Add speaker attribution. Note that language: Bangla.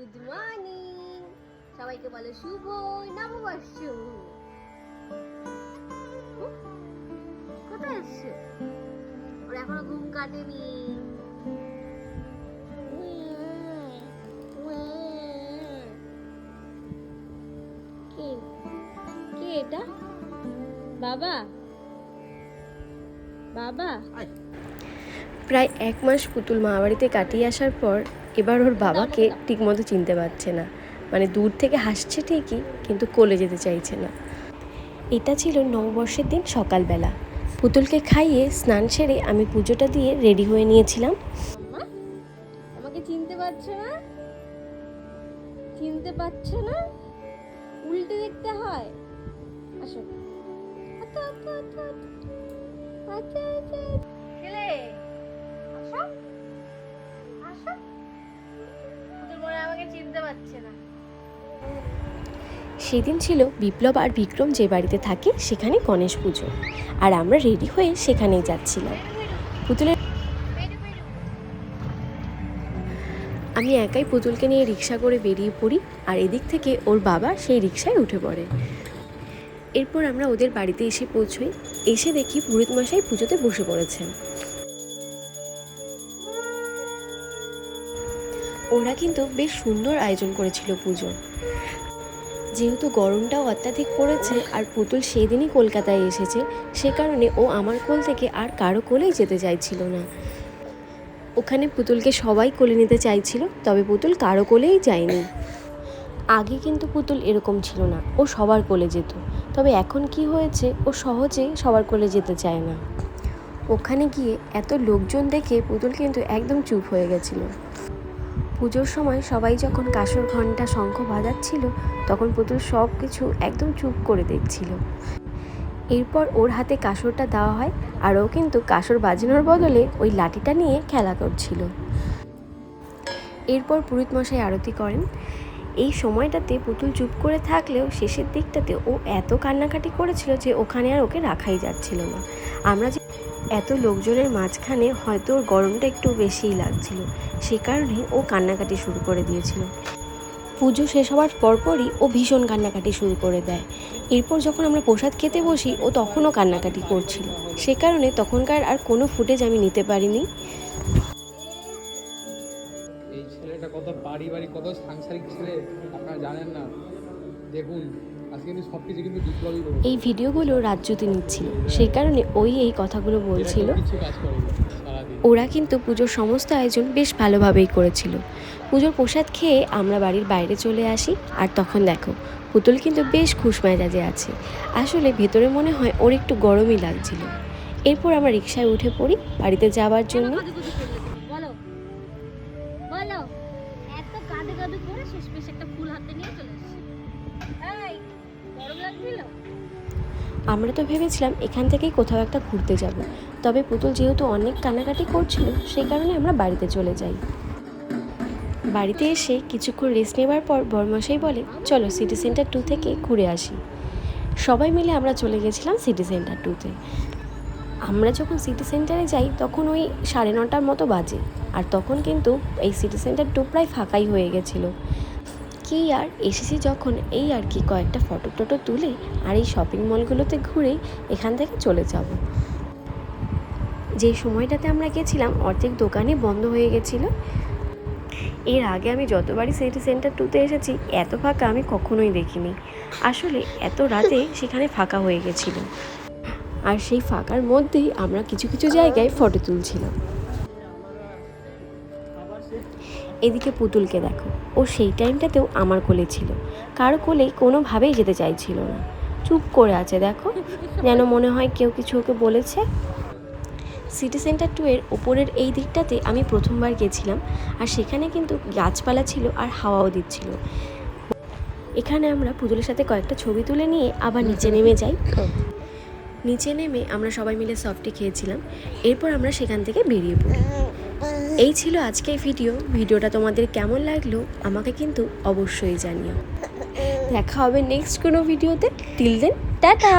Speaker 1: Good morning. সবাইকে বলো শুভ নববর্ষ। কোথায় আসছো? ওর এখনও ঘুম কাটেনি। কে কে এটা? বাবা? বাবা?
Speaker 2: প্রায় এক মাস পুতুল মামাবাড়িতে কাটিয়ে আসার পর এবার ওর বাবাকে ঠিকমতো চিনতে পারছে না। মানে দূর থেকে হাসছে ঠিকই, কিন্তু কোলে যেতে চাইছে না। এটা ছিল নববর্ষের দিন সকালবেলা। পুতুলকে খাইয়ে স্নান সেরে আমি পুজোটা দিয়ে রেডি হয়ে নিয়েছিলাম।
Speaker 1: আমাকে চিনতে পারছ না? চিনতে পারছ না? উল্টে দেখতে হয়। আসো। আচ্ছা আচ্ছা আচ্ছা আচ্ছা আচ্ছা
Speaker 2: সেদিন ছিল বিপ্লব আর বিক্রম যে বাড়িতে থাকে সেখানে গণেশ পুজো। আর আমরা রেডি হয়ে সেখানেই যাচ্ছিলাম। পুতুলের আমি একাই পুতুলকে নিয়ে রিক্সা করে বেরিয়ে পড়ি আর এদিক থেকে ওর বাবা সেই রিক্সায় উঠে পড়ে। এরপর আমরা ওদের বাড়িতে এসে পৌঁছই। এসে দেখি পুরোহিত মশাই পুজোতে বসে পড়েছেন। ওরা কিন্তু বেশ সুন্দর আয়োজন করেছিল পুজোর। যেহেতু গরমটাও অত্যাধিক পড়েছে আর পুতুল সেদিনই কলকাতায় এসেছে, সে কারণে ও আমার কোল থেকে আর কারও কোলেই যেতে চাইছিল না। ওখানে পুতুলকে সবাই কোলে নিতে চাইছিল, তবে পুতুল কারও কোলেই যায়নি। আগে কিন্তু পুতুল এরকম ছিল না, ও সবার কোলে যেত। তবে এখন কি হয়েছে, ও সহজে সবার কোলে যেতে চায় না। ওখানে গিয়ে এত লোকজন দেখে পুতুল কিন্তু একদম চুপ হয়ে গেছিল। পুজোর সময় সবাই যখন কাসর ঘণ্টা শঙ্খ বাজাচ্ছিল, তখন পুতুল সব কিছু একদম চুপ করে দেখছিল। এরপর ওর হাতে কাসরটা দেওয়া হয় আর ও কিন্তু কাসর বাজানোর বদলে ওই লাঠিটা নিয়ে খেলা করছিল। এরপর পুরোহিত মশাই আরতি করেন। এই সময়টাতে পুতুল চুপ করে থাকলেও শেষের দিকটাতে ও এত কান্নাকাটি করেছিল যে ওখানে আর ওকে রাখাই যাচ্ছিল না। আমরা যে এত লোকজনের মাঝখানে হয়তো ওর গরমটা একটু বেশিই লাগছিল। সে কারণে ও কান্নাকাটি শুরু করে দিয়েছিল। পুজো শেষ হওয়ার পরপরই ও ভীষণ কান্নাকাটি শুরু করে দেয়। এরপর যখন আমরা প্রসাদ খেতে বসি, ও তখনও কান্নাকাটি করছিল। সে কারণে তখনকার আর কোনো ফুটেজ আমি নিতে পারিনি।
Speaker 3: এই ছেলেটা কত কত সাংসারিক ছেলে, আপনারা জানেন না। দেখুন
Speaker 2: এই ভিডিওগুলো রাজ্যতে নিচ্ছিল। সেই কারণে ওই এই কথাগুলো বলছিল। ওরা কিন্তু পুজোর সমস্ত আয়োজন বেশ ভালোভাবেই করেছিল। পুজোর প্রসাদ খেয়ে আমরা বাড়ির বাইরে চলে আসি আর তখন দেখো পুতুল কিন্তু বেশ খুশ মেজাজে আছে। আসলে ভেতরে মনে হয় ওর একটু গরমই লাগছিল। এরপর আমরা রিক্সায় উঠে পড়ি বাড়িতে যাওয়ার জন্য।
Speaker 1: বলো বলো এত কাঁদে কাঁদে করে শেষ একটা ফুল হাতে নিয়ে চলে
Speaker 2: আমরা তো ভেবেছিলাম এখান থেকেই কোথাও একটা ঘুরতে যাব। তবে পুতুল যেহেতু অনেক কানাকাটি করছিল, সেই কারণে আমরা বাড়িতে চলে যাই। বাড়িতে এসে কিছুক্ষণ রেস্ট নেবার পর বরমশাই বলে, চলো সিটি সেন্টার টু থেকে ঘুরে আসি। সবাই মিলে আমরা চলে গেছিলাম সিটি সেন্টার টুতে আমরা যখন সিটি সেন্টারে যাই, তখন ওই সাড়ে নটার মতো বাজে। আর তখন কিন্তু এই সিটি সেন্টার টু প্রায় ফাঁকাই হয়ে গেছিল। কি আর? এসেছি যখন এই আর কি কয়েকটা ফটো টটো তুলে আর এই শপিং মলগুলোতে ঘুরে এখান থেকে চলে যাব। যে সময়টাতে আমরা গেছিলাম, অর্ধেক দোকানই বন্ধ হয়ে গেছিল। এর আগে আমি যতবারই সিটি সেন্টার টুতে এসেছি, এত ফাঁকা আমি কখনোই দেখিনি। আসলে এত রাতে সেখানে ফাঁকা হয়ে গেছিল আর সেই ফাঁকার মধ্যেই আমরা কিছু কিছু জায়গায় ফটো তুলছিলাম। এদিকে পুতুলকে দেখো। ও সেই টাইমটাতেও আমার কোলে ছিল। কারও কোলেই কোনোভাবেই যেতে চাইছিল না। চুপ করে আছে, দেখো। যেন মনে হয় কেউ কিছু ওকে বলেছে। সিটি সেন্টার টু এর ওপরের এই দিকটাতে আমি প্রথমবার গেছিলাম আর সেখানে কিন্তু গাছপালা ছিল আর হাওয়াও দিচ্ছিল। এখানে আমরা পুতুলের সাথে কয়েকটা ছবি তুলে নিয়ে আবার নিচে নেমে যাই। নিচে নেমে আমরা সবাই মিলে সফটি খেয়েছিলাম। এরপর আমরা সেখান থেকে বেরিয়ে পড়ি। এই ছিল আজকের ভিডিও। ভিডিওটা তোমাদের কেমন লাগল আমাকে কিন্তু অবশ্যই জানিও। দেখা হবে নেক্সট কোনো ভিডিওতে। Till then tata!